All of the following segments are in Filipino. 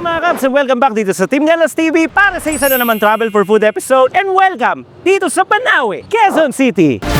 Mga Kabs and welcome back dito sa Team Galas TV para sa isa na naman Travel for Food episode and welcome dito sa Banawe, Quezon City.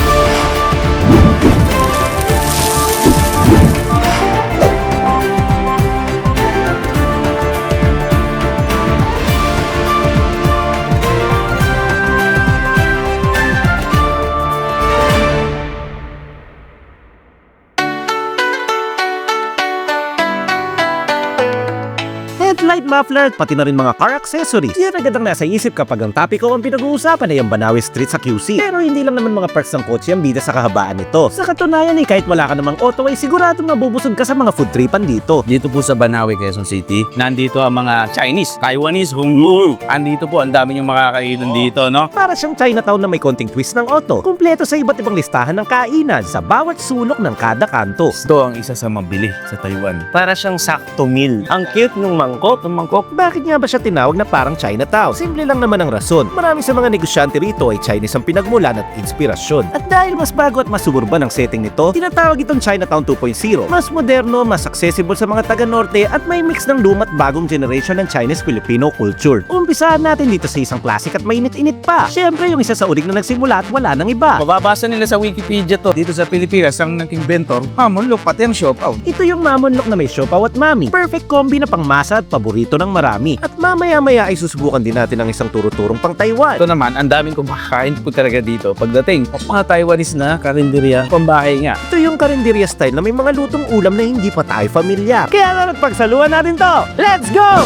Muffler at pati na rin mga car accessories. Yan agad ang nasa isip kapag ang topic ko ang pinag-uusapan ay ang Banawe Street sa QC. Pero hindi lang naman mga parts ng kotse ang bida sa kahabaan nito. Sa katunayan eh, kahit wala ka namang auto ay siguradong mabubusog ka sa mga food tripan dito. Dito po sa Banawe, Quezon City, nandito ang mga Chinese, Taiwanese, Honglu. Andito po, ang dami yung makakainan dito, no? Para siyang Chinatown na may konting twist ng auto. Kumpleto sa iba't ibang listahan ng kainan sa bawat sulok ng kada kanto. Ito ang isa sa mabili sa Taiwan. Para siyang sakto meal. Ang cute ng mangkok. Ng mangkok, bakit nga ba siya tinawag na parang Chinatown? Simple lang naman ang rason. Marami sa mga negosyante rito ay Chinese ang pinagmulan at inspirasyon. At dahil mas bago at mas suburban ang setting nito, tinatawag itong Chinatown 2.0. Mas moderno, mas accessible sa mga taga-norte at may mix ng lumat bagong generation ng Chinese-Filipino culture. Umpisahan natin dito sa isang classic at mainit-init pa. Siyempre yung isa sa uling na nagsimula at wala nang iba. Mababasa nila sa Wikipedia to. Dito sa Pilipinas, ang naging inventor, Hamon, look, pati ang out. Ito yung mamonlok na may siopaw at mami. Perfect combi na pangmasa at paborito ng marami. At mamaya-maya ay susubukan din natin ang isang turo-turong pang Taiwan. Ito naman, ang daming kumakain po talaga dito. Pagdating, mga Taiwanese na karinderya, pambahay nga. Ito yung karinderya style na may mga lutong ulam na hindi pa tayo familiar. Kaya na nagpagsaluhan natin to. Let's go!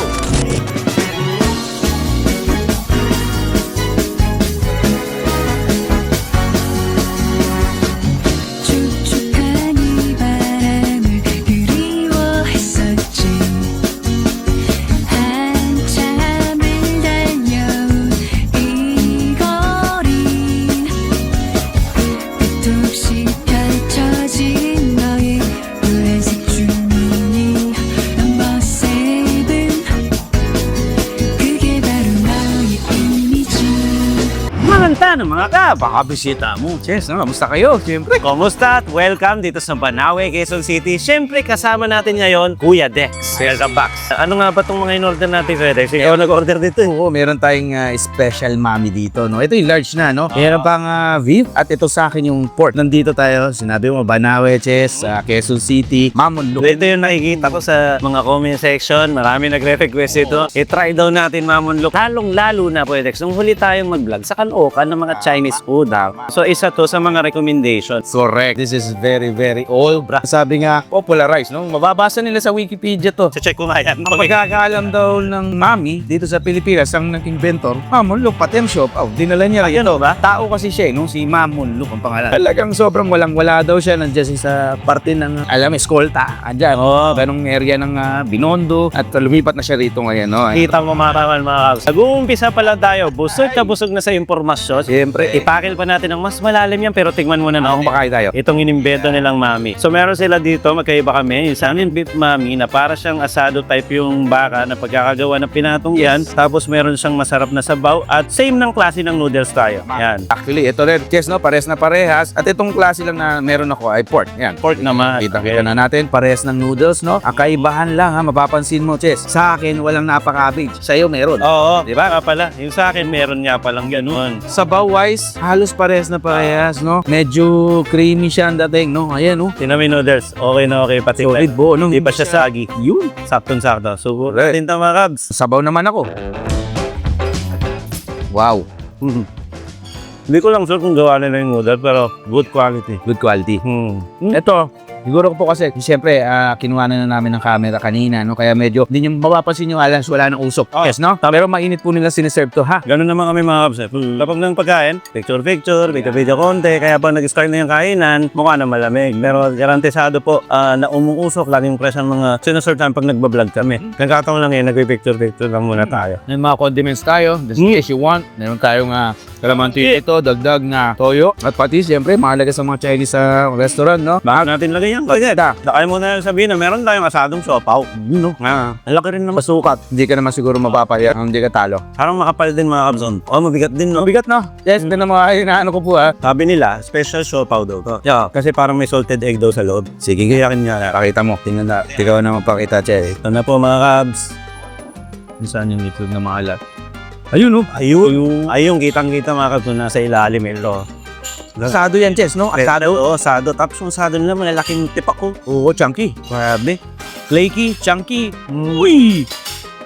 Mga kab! Baka bisita mo. Cheers, no? Kamusta kayo? Siyempre. Kumusta at welcome dito sa Banawe, Quezon City. Siyempre kasama natin ngayon, Kuya Dex. Welcome back. Ano nga ba itong mga in-order natin, Kuya Dex? Ikaw nag-order dito. eh. Oo, meron tayong ah, special mami dito, no? Ito yung large na, no? Meron pang ah, beef at ito sa akin yung pork. Nandito tayo, sinabi mo, Banawe, Ches, sa Quezon City, Mamon Look. Ito yung nakikita ko sa mga comment section. Marami nagre-request ito. I-try daw natin mamunlok. Lalong-lalo na po, Dex. Nung huli tayong mag-vlog sa Kanokan ng mga Chinese food. Ha? So, isa to sa mga recommendations. Correct. This is very, very old. Bra. Sabi nga, popularized, no? Mababasa nila sa Wikipedia to. Check ko nga yan. Ang pagkakaalam daw ng mami dito sa Pilipinas, ang nag-inventor, Mamon Look, pati ang shop out. Dinala niya. Ayun, oh, ba? Tao kasi siya, eh, no? si Mamon Look ang pangalan. Talagang sobrang walang-wala daw siya. Nandiyan siya sa parte ng, alam, eskolta. Andyan, oh, ganong area ng ah, Binondo. At lumipat na siya rito ngayon, no? Kita mo mga kawan, mga kawan. Nag-uumpisa pa lang tayo. Busog na busog na sa impormasyon. Siyempre, Ipakil pa natin ng mas malalim yan pero tingnan muna na Ako makain tayo. Itong inimbento nilang mami. So meron sila dito, magkaiba kami. Yung sa amin beef mami na para siyang asado type yung baka na pagkakagawa ng pinatong yan. Tapos meron siyang masarap na sabaw at same ng klase ng noodles tayo. Yan. Actually, ito rin, Yes, no? Pares na parehas. At itong klase lang na meron ako ay pork. Yan. Pork naman. Kita-kita na natin, parehas ng noodles, no? Ang kaibahan lang, ha? Mapapansin mo, Chess. Sa akin, walang napaka-cabbage. Sa'yo, meron. Oo, di ba ka pala? Yung sa akin meron nga palang ganun. Sabaw-wise, halos parehas na parehas, no? Medyo creamy siya ang dating, no? Ayan, no? Yung noodles. Okay na okay. Pati Solid buo, no? Di pa siya sagi. Yun. Saktong-sakto. So, Correct. tinta mga kabs. Sabaw naman ako. Wow. Hindi ko lang sure kung gawa nila yung noodle pero good quality. Good quality. Hmm. Ito, siguro po kasi, siyempre, ah, kinuha na namin ng camera kanina, no? Kaya medyo, hindi nyo mapapansin yung alas, wala ng usok. Oh. Yes, no? Pero mainit po nila sineserve to, ha? Ganun naman kami mga kabs. eh. Kapag ng pagkain, picture-picture, video-video konti, kaya pag nag-start na yung kainan, mukha na malamig. Pero garantisado po ah, na umuusok laging fresh ang mga sinuserve namin pag nagbablog kami. Nagkataon lang yun, nagpipicture-picture lang muna tayo. May mga condiments tayo, just in Mm. case you want. Meron tayong uh, kalamansi ito, dagdag na toyo. At pati, siyempre, mahalaga sa mga Chinese sa restaurant, no? Bakit natin lagay yan? Kaya, nakaya mo na sabihin na meron tayong asadong sopaw. Yun, no? Ah, ang laki rin ng masukat. Hindi ka naman siguro mapapaya, hindi ka talo. Parang makapal din mga kabson. Oh, mabigat din, no? Mabigat, no? Yes, ito na mga inaano ko po, ha? Sabi nila, special siopaw daw to. Yeah, kasi parang may salted egg daw sa loob. Sige, gayakin nga. Pakita mo. Tingnan na. Ikaw na magpakita, Che. Ito na po mga kabs. Saan yung itlog na maalat. Ayun, oh. Ayun. Ayun, kitang-kita mga kapso nasa ilalim ito. Asado yan, Chess, no? Asado? Oo, asado. Tapos yung asado nila, malalaking tipak ko. Oo, chunky. Grabe. Flaky, chunky. Uy!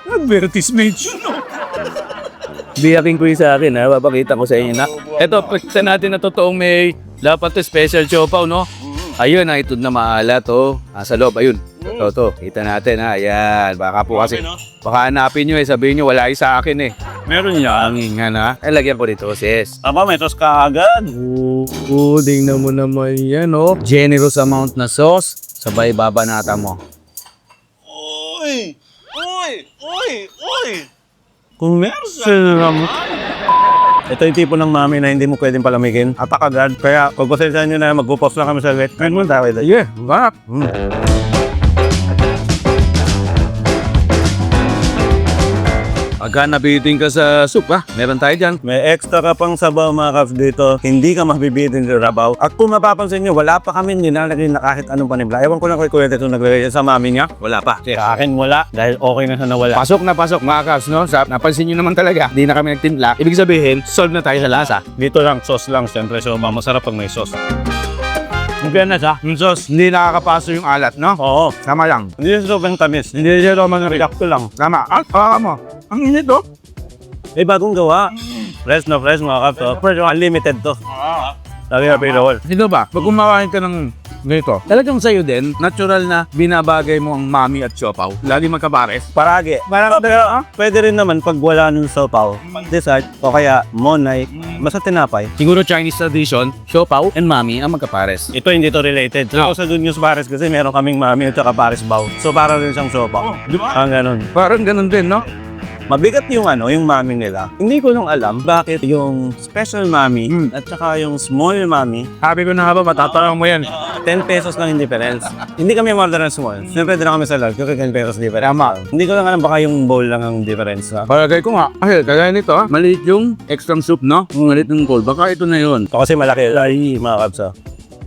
Advertisement yun, no? Biyakin ko yung sa akin, ha? Papakita ko sa inyo na. Ito, pagkita natin na totoong may dapat to special chopaw, no? Ayun, na ito na maalat, oh. Ah, sa loob, ayun. Ito, to. Kita natin, ha? Ayan. Baka po kasi, baka hanapin nyo, eh. Sabihin nyo, wala sa akin, eh. Meron yan. Ang ingan, ha? Ay, lagyan ko dito, sis. Aba, may tos ka agad. Oo, tingnan mo naman yan, oh. Generous amount na sauce. Sabay babanata mo. Uy! Uy! Uy! Uy! Kung meron naman. Ito yung tipo ng mami na hindi mo pwedeng palamigin. Atak agad. Kaya pag pasensya nyo na magpo-post lang kami sa wet. Ngayon mo tayo. Yeah, sarap. Pagka nabitin ka sa soup, ha? Meron tayo dyan. May extra ka pang sabaw mga kaps dito. Hindi ka mabibitin sa rabaw. At kung mapapansin nyo, wala pa kami nilalagay na kahit anong panibla. Ewan ko lang kay Kuya Teto naglagay yan sa mami niya. Wala pa. Sa akin wala. Dahil okay na sa nawala. Pasok na pasok mga kaps, no? Sa, napansin nyo naman talaga, hindi na kami nagtimpla. Ibig sabihin, solve na tayo sa lasa. Dito lang, sauce lang. Siyempre, so masarap pag may sauce. Fairness ha, yung sauce. Hindi nakakapaso yung alat, no? Oo. Sama lang. Hindi siya sobrang tamis. Hindi siya sobrang react lang. Tama. Ah, ah, mo. Ang init, oh. Eh, bagong gawa. Fresh na fresh mga kaps. Oh. Fresh, unlimited to. Sabi nga, Pino Ito ba? Pag kumakain ka ng ganito, talagang sa'yo din, natural na binabagay mo ang mami at siopaw. Lagi magkapares. Paragi. Parang, pero, ah, pwede rin naman pag wala nung sopaw. Dessert, o kaya monay, basta tinapay. Siguro Chinese tradition, siopaw and mami ang magkapares. Ito hindi to related. So, sa Good News Pares kasi meron kaming mami at saka Pares. So, para rin siyang sopaw. Ah, ganun. Parang ganun din, no? Mabigat yung ano, yung mami nila. Hindi ko lang alam bakit yung special mami Hmm. at saka yung small mami, Sabi ko na nga ba, matatanong mo yan. 10 pesos lang yung difference. hindi kami order ng small. Siyempre, din kami sa large kasi 10 pesos difference. Tama. Hindi ko lang alam baka yung bowl lang ang difference. Ha? Palagay ko nga, ay, kagaya nito, ah, maliit yung extra soup, no? Yung maliit ng gold, baka ito na yun. Ito kasi malaki. Ay, mga kabs ha.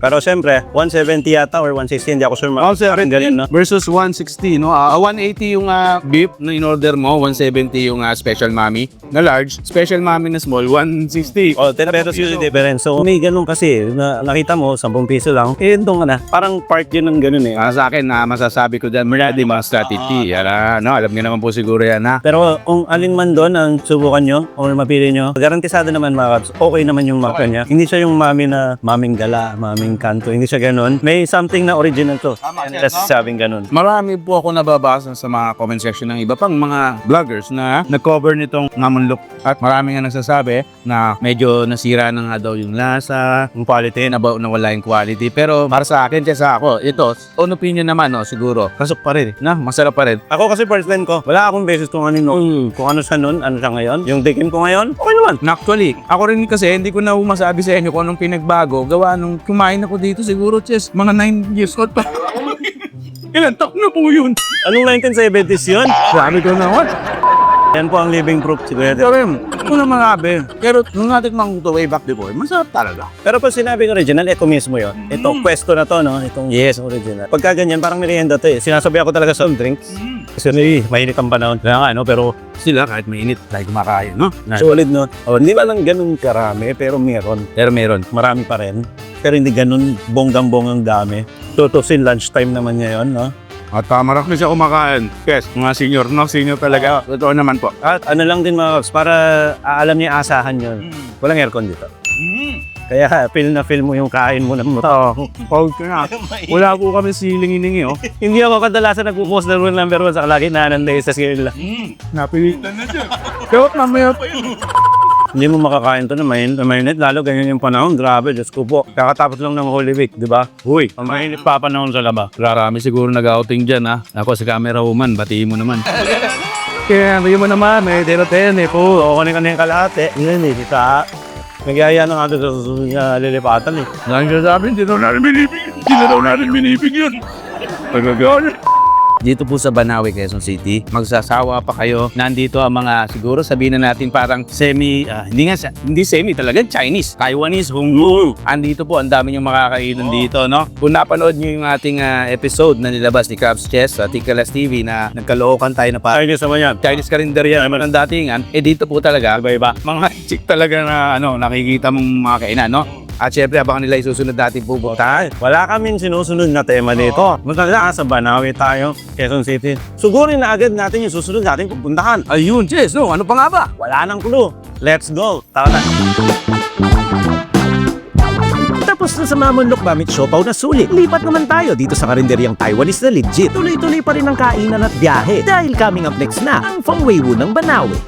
Pero siyempre, 170 yata or 160, hindi ako sure. Oh, sir, Ganyan, no? Versus 160, no? Ah, 180 yung ah, beef na in-order mo, 170 yung ah, special mami na large, special mami na small, 160. O, 10 pesos yung difference. So, may ganun kasi, na nakita mo, 10 piso lang, eh, doon ka na. Parang part yun ng ganun eh. Ah, sa akin, na masasabi ko dyan, Meradi mga strategy. Yan, ah, no? Alam niyo naman po siguro yan, ha? Pero kung alin man doon ang subukan nyo o mapili nyo, garantisado naman mga kabs, okay naman yung marka niya. Hindi siya yung mami na maming gala, maming kanto. Hindi siya ganun. May something na original to. Tapos sabing ganun. Marami po ako nababasa sa mga comment section ng iba pang mga vloggers na nag-cover nitong Ngamon Look. At marami nga nagsasabi na medyo nasira na nga daw yung lasa, Yung quality. na nawala yung quality. Pero para sa akin, kesa ako, ito, on opinion naman, no, siguro. Pasok pa rin. Na, masarap pa rin. Ako kasi first line ko, wala akong basis kung ano no, kung ano siya nun, ano siya ngayon. Yung tikim ko ngayon, okay naman. Na actually, ako rin kasi hindi ko na masabi sa inyo kung anong pinagbago. Gawa nung kumain ako dito siguro, Chess, mga 9 years old pa. Ilan taon na po yun? Anong 1970s yun? Sabi ko naman. Yan po ang living proof si Kuya Ted. Pero yun, ako na makabi. Pero nung natin mang ito way back before, masarap talaga. Pero pag sinabing original, ito mismo yun. Ito, pwesto na to, no? Itong yes, original. Pagka ganyan, parang merienda to eh. Sinasabi ako talaga soft drinks. Kasi eh, mainit ang panahon. Kaya nga, no? Pero Sila kahit mainit, tayo kumakain, no? solid, no? Oh, hindi ba lang ganun karami, pero meron. Pero meron. Marami pa rin. Pero hindi ganun bonggang-bonggang dami. Tutusin lunchtime naman niya yun, no? At uh, marami siya kumakain. Yes, mga senior, no? Senior talaga. Totoo naman po. At ano lang din mga kaps, para alam niya asahan yun. Walang aircon dito. Kaya feel na feel mo yung kain mo ng Oo, pag ka na. Wala po kami siling iningi, oh. Hindi ako kadalasan nagpo-post na rule number one sa kalagi na nanday sa skill. Napilitan na siya. Pero mamaya pa yun. Hindi mo makakain to na mainit, na mainit. Lalo ganyan yung panahon. Grabe, Diyos ko po. Kakatapos lang ng Holy Week, di ba? Uy, ang mainit pa panahon sa laba. Rarami siguro nag-outing dyan, ha? Ako si camera woman, batiin mo naman. Kaya hindi mo naman, may tero-ten, eh po. Oo, kanin kanin kalahati. Yan eh, kita. Nagyaya na nga doon sa niya lilipatan eh. Ka sabi, hindi daw natin binibig. Hindi na daw natin binibig yun. Pagkagawa dito po sa Banawe, Quezon City. Magsasawa pa kayo. Nandito ang mga siguro sabihin na natin parang semi, ah, hindi nga, hindi semi talaga, Chinese, Taiwanese, Honglu. Andito po, ang dami yung makakainan dito, no? Kung napanood nyo yung ating ah, episode na nilabas ni Crabs Chess sa Tikalas TV na nagkalookan tayo na parang Chinese naman yan. Chinese karinderya naman ang datingan, eh dito po talaga, iba-iba. Mga chick talaga na ano, nakikita mong mga kainan, no? At syempre, abangan nila isusunod natin pupuntahan. Wala kaming sinusunod na tema dito. Magkala sa Banawe tayo, Quezon City. Sugurin na agad natin yung susunod natin pupuntahan. Ayun, Chess, no? Ano pa nga ba? Wala nang clue. Let's go. Tara na. Tapos na sa Mamonlok Bamit Siopaw na sulit, lipat naman tayo dito sa karinderyang Taiwanese na legit. Tuloy-tuloy pa rin ang kainan at biyahe dahil coming up next na ang Feng Weiwu ng Banawe.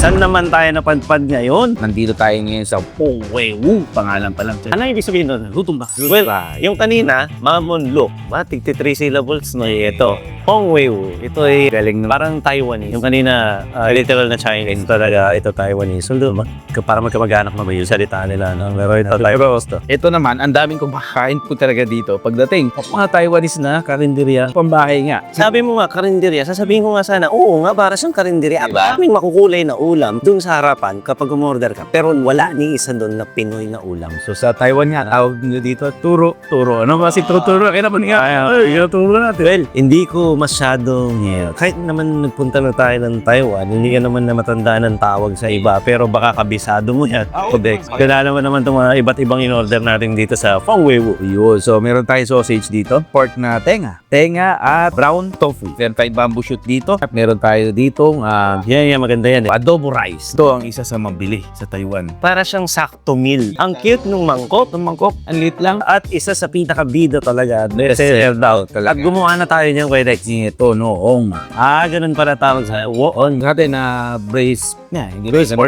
Saan naman tayo napadpad ngayon? Nandito tayo ngayon sa Pongweu. Pangalan pa lang. Ano ibig sabihin nun? Gutom ba? Well, yung kanina, Mamonlok, ba, tigti 3 syllables no, ito. Hong Weiwu, ito ay galing na parang Taiwanese. Yung kanina, ah, literal na Chinese. Talaga, ito Taiwanese. So, diba? Para magkamag-anak naman yung salita nila. No? Pero ito Taiwanese. Ito naman, ang daming kumakain po talaga dito. Pagdating, mga Taiwanese na karinderya, pambahay nga. Sabi mo nga, karinderya. Sasabihin ko nga sana, oo nga, para siyang karinderya. Diba? Kaming makukulay na ulam dun sa harapan kapag umorder ka. Pero wala ni isa dun na Pinoy na ulam. So sa Taiwan nga, tawag nyo dito, turo. Turo. Ano ba si turo? Turo. Kaya naman nga. Ay, ay, turo natin. Well, hindi ko masyadong, yeah, kahit naman nagpunta na tayo ng Taiwan, hindi ka naman na matandaan ng tawag sa iba, pero baka kabisado mo yan. Codex. Kailangan naman naman itong mga iba't ibang in-order natin dito sa Feng Weiwu. Yun. So, meron tayong sausage dito. Pork na tenga. Tenga at brown tofu. Meron tayong bamboo shoot dito. At meron tayo dito uh, Yan, yan, maganda yan. Eh. adobo rice. Ito ang isa sa mabili sa Taiwan. Para siyang sakto meal. Ang cute nung mangkok. Itong mangkok, ang liit lang. At isa sa pinakabida talaga. Yes, Kasi, served out at talaga. gumawa na tayo niyan, Kuya Dex. Ito, noong. Ah, ganun para tawag sa woon. Dati na brace. Yeah, hindi brace. Eh.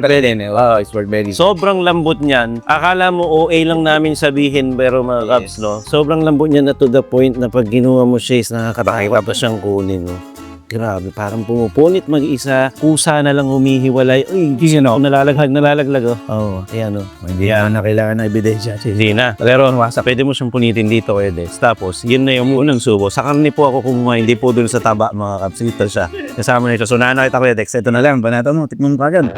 Wow, it's pork belly. Sobrang lambot niyan. Akala mo OA lang namin sabihin pero mga Cubs, no? Sobrang lambot niyan na to the point na pag ginawa mo siya is nakakatakot pa siyang kunin, no? Grabe, parang pumupunit mag-isa. Kusa na lang humihiwalay. Uy, Hindi no. nalalaglag, nalalaglag, oh. Oo, ayan, oh. Hindi na kailangan ng ebidensya. Hindi na. Pero ano, pwede mo siyang punitin dito, Ede. Tapos, yun na yung unang subo. Sa karni po ako kumuha, hindi po dun sa taba, mga. Ito siya. Kasama na ito. So, nana kita, Kuya Dex. Ito na lang. Banata mo, tikman mo kagad.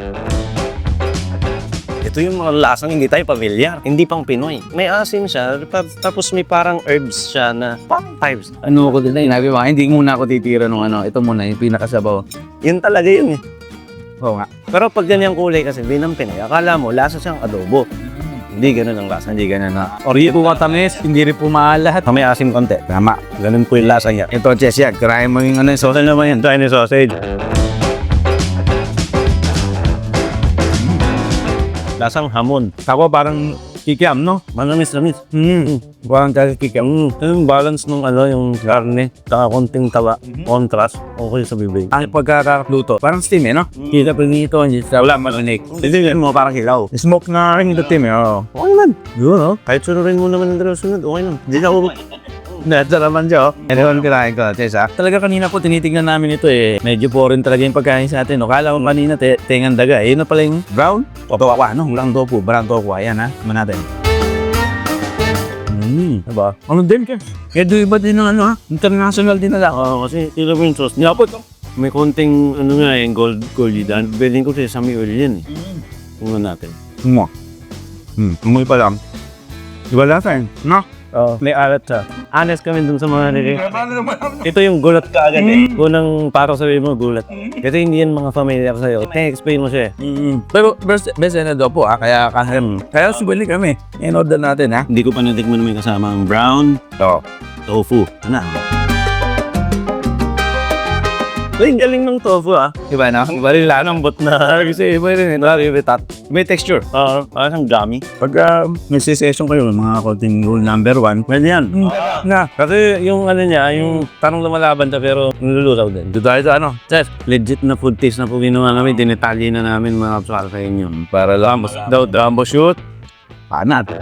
Ito yung mga lasang hindi tayo pamilyar. Hindi pang Pinoy. May asin siya, tapos may parang herbs siya na parang types. Ano ko din na, inabi mo, hindi muna ako titira nung ano. Ito muna, yung pinakasabaw. Yun talaga yun eh. Oo nga. Pero pag ganyang kulay kasi, hindi ng Pinoy, akala mo, lasa siyang adobo. Hindi ganun ang lasa, hindi ganun na. Or hindi po matamis, hindi rin po mahal lahat. May asim konti. Tama. Ganun po yung lasa niya. Ito, yan. Karayan mo yung ano, sauce naman yan. Chinese sausage. Lasang hamon. Ako parang kikiam, no? Manamis-namis. Mm. Parang kikiam. Mm. Yung balance nung ano, yung karne, saka konting taba, contrast, okay sa bibig. Ang pagkakaluto, parang steam eh, no? Kita pa nito, hindi sa wala marinig. Hindi mo parang hilaw. Smoke na rin ito, Tim, eh. oo. Okay naman. Yun, oh. Kahit sunurin mo naman ng sunod, okay lang. Hindi na ako... Nasa naman siya, oh. Ano kinain ko, Tessa? Talaga kanina po tinitingnan namin ito eh. Medyo foreign talaga yung pagkain sa atin. No? Kala ko kanina te tengan daga. Eh, yun na pala yung brown. O, bawa, ano? Brown tofu. Brown tofu. Ayan ha. Naman natin. Mm, diba? Ano din ka? Kaya do iba din ng ano ha? International din na lang. Oo, kasi tila mo yung sauce. Nilapot. May konting, ano nga, yung gold, gold dan. Pwede ko sa sesame oil yan eh. Tingnan natin. Mo. Hmm, umuwi pa lang. Iba lasa eh. No? Oo, may alat siya. Honest kami dun sa mga nili. Ito yung gulat ka agad eh. Unang para sabihin mo, gulat. Kasi hindi yan mga familiar sa'yo. explain mo siya eh. Mm. Pero best, best na daw po ah. Kaya, kaya, kaya subali kami. In-order natin ha. Hindi ko pa natikman may kasama ang brown Oo. tofu. Ano? Ang galing ng tofu ah. Iba na? Iba rin lanambot na. Kasi iba rin eh. Grabe, may tat. May texture. Oo, parang gummy. Pag uh, may session kayo, mga konting rule number one, pwede yan. Na, kasi yung ano niya, yung parang lumalaban siya pero nilulutaw din. Doon tayo sa ano, chef, legit na food taste na po ginawa namin, dinetalye na namin mga para sa inyo. Para lang, daw, Rambo shoot, Panat.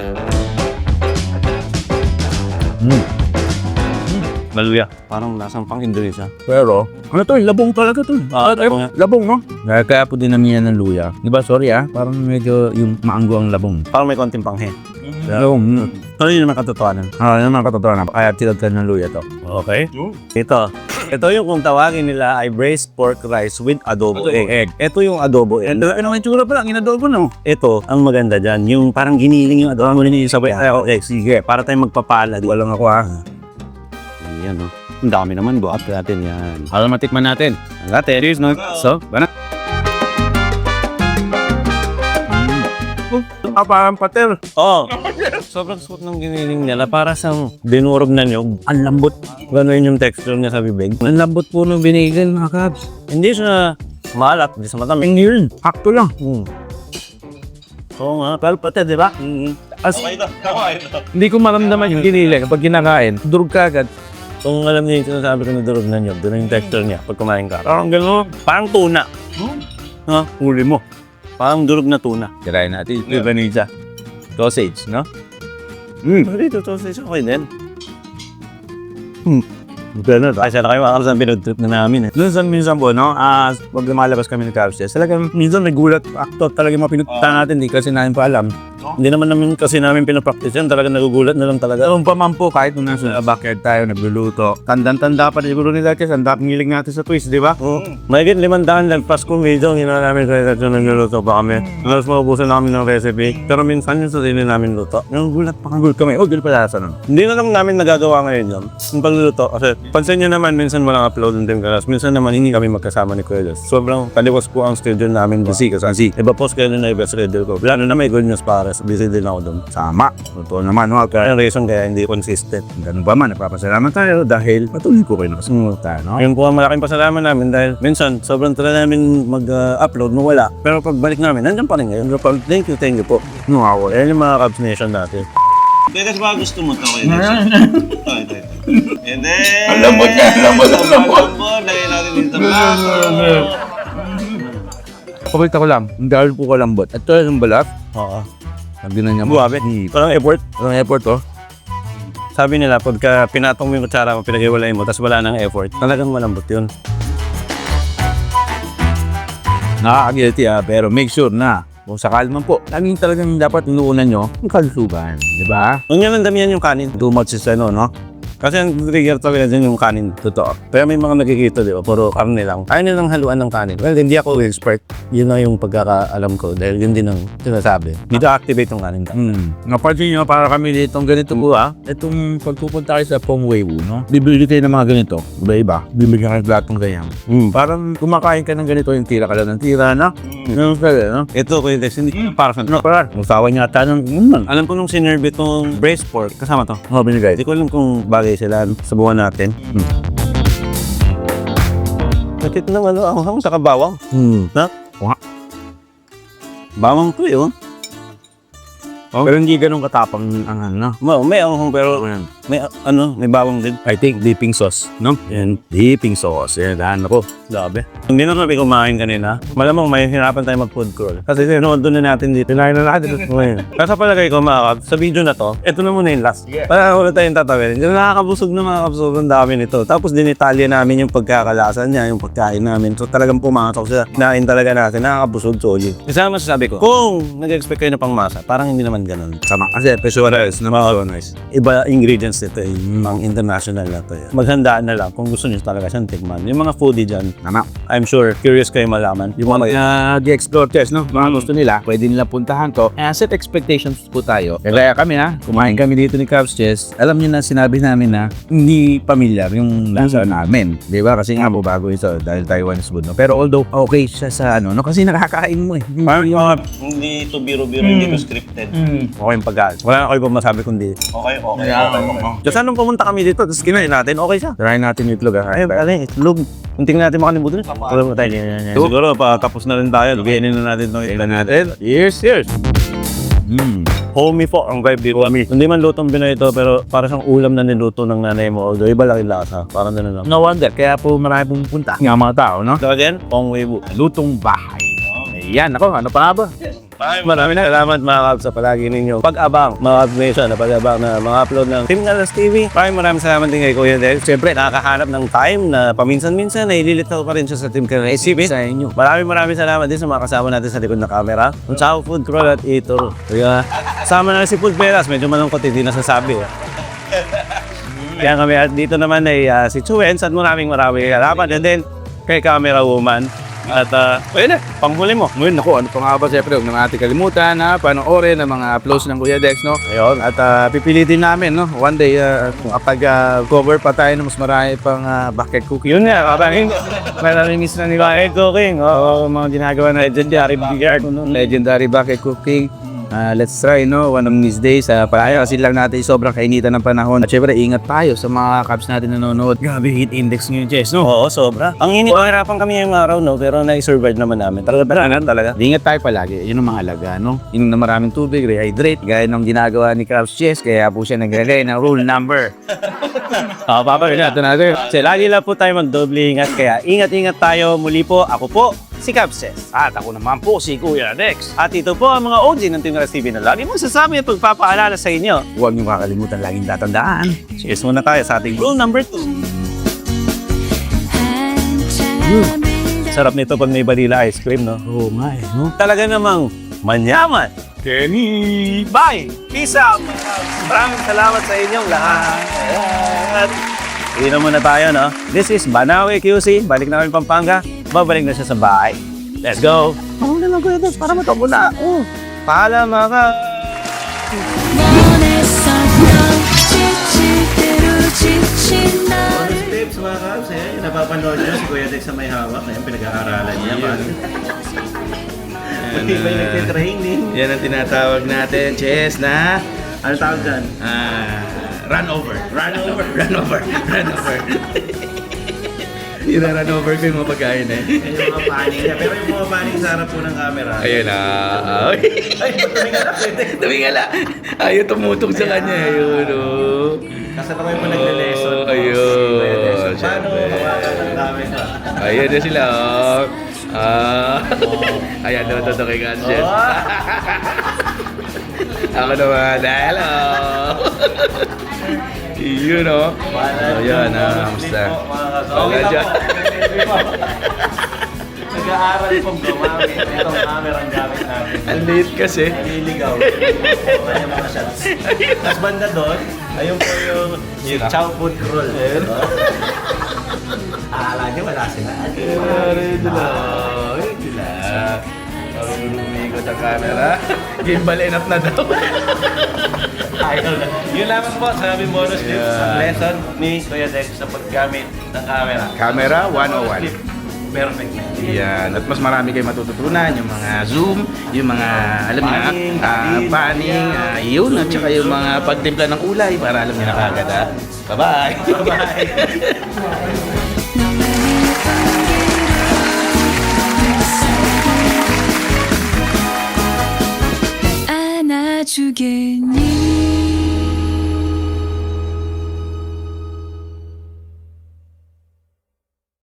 Maluya. Parang lasang pang Indonesia. Pero, ano to, labong talaga to. Ah, ay, labong nga. labong, no? Kaya, kaya po dinamihan ng luya. Di ba, sorry ah, parang medyo yung maanggo ang labong. Parang may konting panghe. Labong. Pero yun naman katotohanan. Ah, yun ang katotohanan. Kaya tinagtan ng luya to. Okay. Ito. Ito yung kung tawagin nila ay braised pork rice with adobo Adobo egg. Ito yung adobo egg. Ano, ano yung tsura pa lang, inadobo no? Ito, ang maganda dyan, yung parang giniling yung adobo mo rin yung sabay. Ay, okay, sige, para tayong magpapala. Walang ako ah. Yan, no? Ang dami naman, buhat natin yan. Para matikman natin. Ang natin. Cheers, no? So, bana. Ah, parang pater. Oh, sobrang suot ng giniling nila. Para sang dinurog na niyog. Ang lambot. Gano'n yung texture niya sa bibig. Ang lambot po ng binigan, mga kabs. Hindi siya maalat, hindi siya matamis. Ang yun, hakto lang. Hmm. Oo nga, pero pati, di ba? Mm. As, hindi ko maramdaman yung giniling. Pag kinakain, durog ka agad. Kung alam niyo yung sinasabi ko na durog na niyog, doon yung texture niya pag kumain ka. Parang gano'n, parang tuna. Ha? Huli mo. Parang durog na tuna. Tirayin natin. Ito yung vanilla. Sausage, no? Hmm. Dito, to, sa okay din. Hmm. Gano'n. Kasi na kayo makakalas ng pinag-trip na namin eh. Doon sa minsan po, no? Ah, pag lumalabas kami ng Cavs Chess, talagang minsan nagulat actor talaga yung mga pinunta natin, di kasi namin pa alam. Hindi naman namin kasi namin pinapractice yan. Talaga nagugulat na lang talaga. Noong pa man po, kahit nung nasa backyard tayo, nagluluto. Tandang-tanda pa siguro nila kasi ang dapang ngiling natin sa twist, di ba? Oo. Mahigit limandaan lang pas kong video, ginawa namin sa relasyon ng niluto pa kami. Halos maubusan namin ng recipe. Pero minsan yung sa din namin luto. Nagulat pa kagulat kami. Oh, gulat pala sa nun. Hindi na lang namin nagagawa ngayon yun. Yung pagluluto. Kasi pansin nyo naman, minsan walang upload ng Team Kalas. Minsan naman hindi kami magkasama ni Kuya. Sobrang kaliwas po ang schedule namin. Busy kasi. Iba po schedule na iba schedule ko. Lalo na may good news para. Busy din ako doon. Sama. Totoo naman, no? Kaya yung reason kaya hindi consistent. Ganun ba man, nagpapasalamat tayo dahil patuloy ko kayo nakasunod tayo, no? Yun po ang malaking pasalamat namin dahil minsan sobrang tala namin mag-upload mo wala. Pero pagbalik namin, nandiyan pa rin ngayon. Pero Thank you, thank you po. No, ako. Ayan yung mga Cubs Nation natin. Teka, ba gusto mo ito? Ito, ito, ito. And then... Ang lambot niya, ang lambot, ang lambot. Ang lambot, lagay natin dito. Pakita ko lang. Dahil po ko lambot. Ito yung balat. Oo. Sabi na niya. Buwabe. Parang effort. Ang effort, oh. Sabi nila, pagka pinatong mo yung kutsara mo, pinag-iwalay mo, tapos wala nang effort, talagang malambot yun. Nakaka-guilty ah, pero make sure na kung sakali man po, laging talagang dapat inuunan nyo ang kalusugan. Di ba? Huwag nyo nang damihan yung kanin. Too much is ano, no? Kasi ang trigger talaga dyan yung kanin. Totoo. Kaya may mga nakikita, di ba? Puro karne lang. Ayaw nilang haluan ng kanin. Well, hindi ako expert. Yun na yung pagkakaalam ko dahil yun din ang sinasabi. Dito activate yung kanin. Hmm. Napansin nyo, para kami ditong ganito po ah. Itong pagpupunta kayo sa Pong Weiwu, no? Bibili kayo ng mga ganito. Iba-iba. Bibigyan kayo ng platong ganyan. Mm. Parang kumakain ka ng ganito, yung tira ka lang ng tira, no? Ganun ka no? Ito, Kuya Dex, hindi para sa... Ano, parang, usawan niya ata ng, mm, Alam ko nung sinerve itong braised pork, kasama to. oh, binigay. Hindi ko alam kung bagay sila sa buwan natin. Hmm. Nakit ng ano, ang hang saka bawang. Hmm. Bawang to yun. Pero hindi ganun katapang ang ano. May anghang pero may uh, ano, may bawang din. I think dipping sauce, no? Yan. Dipping sauce. Yan, dahan ako. Grabe. Hindi na kami kumain kanina. Malamang may hirapan tayo mag-food crawl. Kasi sinuod doon na natin dito. Pinain na natin. Kaya sa palagay ko mga kap, sa video na to, ito na muna yung last. Para wala tayong tatawin. Yung nakakabusog na mga kapsog, ang dami nito. Tapos dinitalya namin yung pagkakalasan niya, yung pagkain namin. So talagang pumasok sa nain talaga natin. Nakakabusog, solid. Isa ang masasabi ko, kung nag-expect kayo na pang masa, parang hindi naman ganun. Sama. Kasi pesores na mga nice. Iba ingredients nito, yung mga international na to. Maghandaan na lang kung gusto niyo talaga siyang tikman. Yung mga foodie dyan, Tama. I'm sure curious kayo malaman. Yung mga uh, di-explore test, no? Mga gusto nila, pwede nila puntahan to. Eh, set expectations po tayo. Kaya kami ha, kumain kami dito ni Cavs Chess. Alam niyo na, sinabi namin na hindi familiar yung lasa namin. Di ba? Kasi nga po bago ito dahil Taiwanese food, no? Pero although okay siya sa ano, no? Kasi nakakain mo eh. Parang yung mga Hindi ito biro-biro, hindi ito scripted. okay yung pagkain. Wala na kayo pa masabi kundi. Okay, okay, okay, okay. Kasi nung pumunta kami dito, tapos kinain natin, okay siya. Try natin yung itlog ha. Ay, ano yung itlog. Kung tingnan natin makalimutan. Wala mo tayo. Siguro, pa tapos na rin tayo. Lugayin na natin itong ilan natin. Cheers, cheers! Mm. Homey po ang vibe dito. Hindi man lutong Pinoy ito, pero para siyang ulam na niluto ng nanay mo. Although iba lang yung lasa. Parang ganun lang. No wonder, kaya po marami pumupunta. Nga mga tao, no? So again, Pong Weibo. Lutong bahay. Ayan, ako, ano pa nga ba? Maraming maraming salamat mga Kabs sa palagi ninyo. Pag-abang, mga Kabs Nation, na pag-abang na mga upload ng Team Galas TV. Maraming maraming salamat din kay Kuya Del. Siyempre, nakakahanap ng time na paminsan-minsan na ililitaw pa rin siya sa Team Galas TV. Sa inyo. Maraming maraming salamat din sa mga kasama natin sa likod ng camera. Ang Chow Food Crawl at Ito. Kaya, kasama na si Food Veras. Medyo malungkot, hindi nasasabi. Eh. Kaya kami at dito naman ay ah, si Chuens at maraming maraming salamat. And then, kay Camera Woman. At uh, ayun na, panghuli mo. Ngayon, naku, ano pa nga ba? Siyempre, huwag naman natin kalimutan na panoorin ang mga uploads ng Kuya Dex, no? Ayun, At uh, pipilitin namin, no? One day, uh, kapag uh, cover pa tayo ng mas marami pang uh, bucket cookie. Yun nga, parang maramiss na nila Ed Cooking. Oo, mga ginagawa na legendary. Legendary bucket cooking. Uh, let's try, no? One of these days. Uh, palaya kasi lang natin sobrang kainitan ng panahon. At syempre, ingat tayo sa mga caps natin na nanonood. Grabe heat index ngayon, Jess, no? Oo, sobra. Ang init. Pahirapan kami yung araw, no? Pero na-survive naman namin. Talaga, talaga, talaga. Ingat tayo palagi. Yun ang mga alaga, no? Inom na maraming tubig, rehydrate. Gaya ng ginagawa ni Krabs Chess. Kaya po siya naglagay ng rule number. Oo, papa, yun natin natin. Kasi lagi lang po tayo mag-doble ingat. Kaya ingat-ingat tayo. Muli po, ako po, si Capses. At ako naman po si Kuya Dex. At ito po ang mga OG ng Team Galas TV na lagi mong sasama at pagpapaalala sa inyo. Huwag niyong kakalimutan laging tatandaan. Cheers muna tayo sa ating rule number 2. Mm. Sarap nito pag may vanilla ice cream, no? Oh, nga eh, no? Talaga namang manyaman. Kenny! Bye! Peace out! Maraming salamat sa inyong lahat. At... Inom muna tayo, no? This is Banawe QC. Balik na kami Pampanga. Babalik na siya sa bahay. Let's go! Ako na lang ko. Para matago na. Oh. Pala mga... Bonus tips mga kabs, eh. Napapanood nyo si Kuya Dex sa may hawak. Ayan, pinag-aaralan niya. Yan, Hindi ba yung nagtitraining? Yan ang tinatawag natin, Chess, na... Ano tawag dyan? Ah, run over. Run over. Run over. Run over. Ira-run over ko yung mga pagkain eh. Yung mga paning niya. Pero yung mga paning sa harap po ng camera. Ayun na. Ay, tumingala. Ayaw tumutok sa kanya. Ayun, oh. Kasabay po nagle-lesson. po. Ayun, Paano hawakan ng camera? Ayun na sila, oh. Ah. Ayan, natutok kay Ganjes. Ako naman, hello. Yun, oh. So, yun, ah, kamusta? Wala dyan. Nag-aaral pong gumamit. Itong camera ang gamit natin. Ang late kasi. Naliligaw. Kaya mga shots. Tapos banda doon, ayun po yung si Chow Food Roll. Akala niyo wala sila. Ayun sila. Camera. Gimbal enough na daw. Ayaw na. Yun lamang po sa aming bonus Yeah. ang lesson ni Kuya Dex sa paggamit ng camera. Camera 101. Perfect. Yan. At mas marami kayo matututunan. Yung mga zoom, yung mga, alam niyo na, Panning, ah, panning, ah, yun. At saka yung mga pagtimpla ng ulay para alam niyo na kagad, ha? Bye-bye! Bye-bye. 주겠니